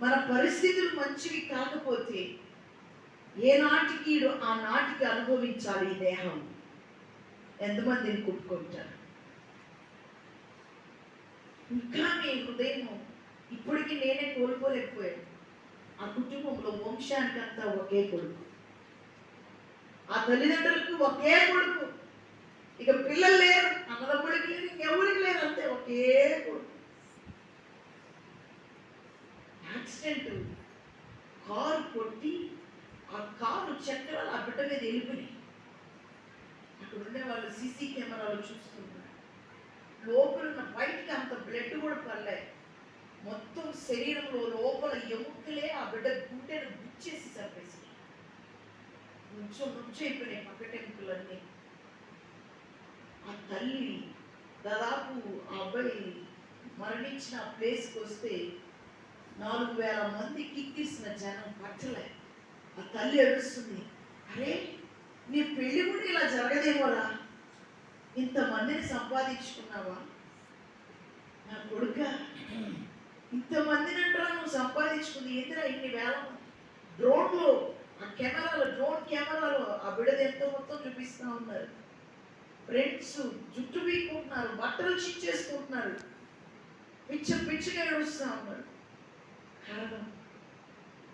మన పరిస్థితులు మంచివి కాకపోతే ఏ నాటికి ఆ నాటికి అనుభవించాలి ఈ దేహం. ఎంతమందిని కుట్టుకుంటారు? ఇంకా మీ హృదయం ఇప్పటికీ నేనే కోల్పోలేకపోయాను. ఆ కుటుంబంలో వంశానికంతా ఒకే కొడుకు. ఆ తల్లిదండ్రులకు ఒకే కొడుకు. ఇక పిల్లలు లేరు అన్నదమ్ముడికి లేరు ఇంకెవరికి లేరు అంతే ఒకే కొడుకు. యాక్సిడెంట్ కారు కొట్టి ఆ కారు చక్రాలు ఆ బిడ్డ మీద వెళ్ళిపోయినాయి. అక్కడ ఉండే వాళ్ళు సీసీ కెమెరాలు చూస్తున్నారు లోపల ఉన్న బయటికి అంత బ్లడ్ కూడా పడలే మొత్తం శరీరంలో లోపల ఎముకలే ఆ బిడ్డ గుండెను గుచ్చేసి చంపేసి కొంచెం నుంచి అయిపోయినాయి పక్కట ఎముకలన్నీ. ఆ తల్లి దాదాపు ఆ అబ్బాయి మరణించిన ప్లేస్కి వస్తే నాలుగు వేల మంది కిక్కిసిన జనం పట్టలే. ఆ తల్లి ఏడుస్తుంది అరే నీ పెళ్ళి కూడా ఇలా జరగదేమోరా? ఇంతమందిని సంపాదించుకున్నావా? నా కొడుక ఇంతమందిని అంటారా నువ్వు సంపాదించుకుంది? ఏంటిరా ఇన్ని వేల డ్రోన్లో ఆ కెమెరాలో డ్రోన్ కెమెరాలో ఆ బిడది ఎంతో మొత్తం చూపిస్తూ ఉన్నారు. ఫ్రెండ్స్ జుట్టు పీక్కుంటున్నారు బట్టలు చిచ్చేసుకుంటున్నారు. పిచ్చ పిచ్చిగా ఏడుస్తూ ఉన్నారు. కారణం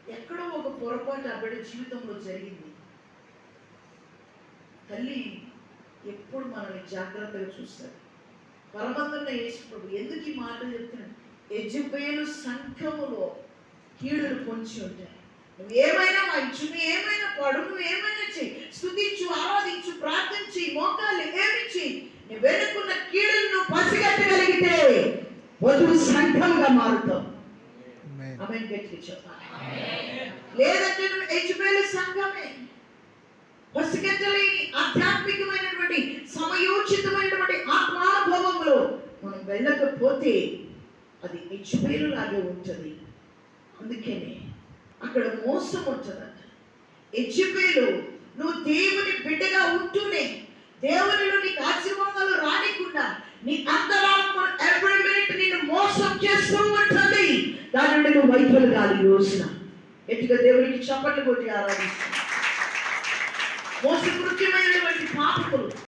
ఎక్కడో ఒక పొరపాటు ఆ బిడ్డ జీవితంలో జరిగింది. తల్లి ఎప్పుడు మనల్ని జాగ్రత్తగా చూస్తారు పరమందున్న యేసుప్రభు ఎందుకు ఈ మాట చెప్తున్నాడు? యజుబేలు సంఘములో కీడులు పొంచి ఉంటాయి. నువ్వు ఏమైనా వాయించు నువ్వు ఏమైనా పడు నువ్వు ఏమైనా చెయ్యి. స్థుతించు ఆరాధించు ప్రార్థించి మోకాలు ఏమి చెయ్యి. నీ వెనుకున్న కీడులను నువ్వు పసిగట్టగలిగితే వధువు సంఘంగా మారుతావు. Amen. ఆమె గట్టి చెప్పాలి లేదంటే యజుబేలు సంఘమే. పసిగట్టలేని ఆధ్యాత్మికమైనటువంటి సమయోచితమైనటువంటి ఆత్మానుభవంలో మనం వెళ్ళకపోతే అది యజుబేలు లాగే ఉంటుంది. అందుకనే అక్కడ మోసం ఉంటుందంట. యజుబేలు నువ్వు దేవుని బిడ్డగా ఉంటూనే దేవునిలో నీకు ఆశీర్వాదాలు రానికుండా నీ అంతరాత్మ దాని నుండి నువ్వు వైద్యులు కాదు ఈ రోజున. ఎట్టుగా దేవుడికి చప్పట్లు కొట్టి ఆరాధిస్తాను మోసకృత్యమైనటువంటి పాపకులు.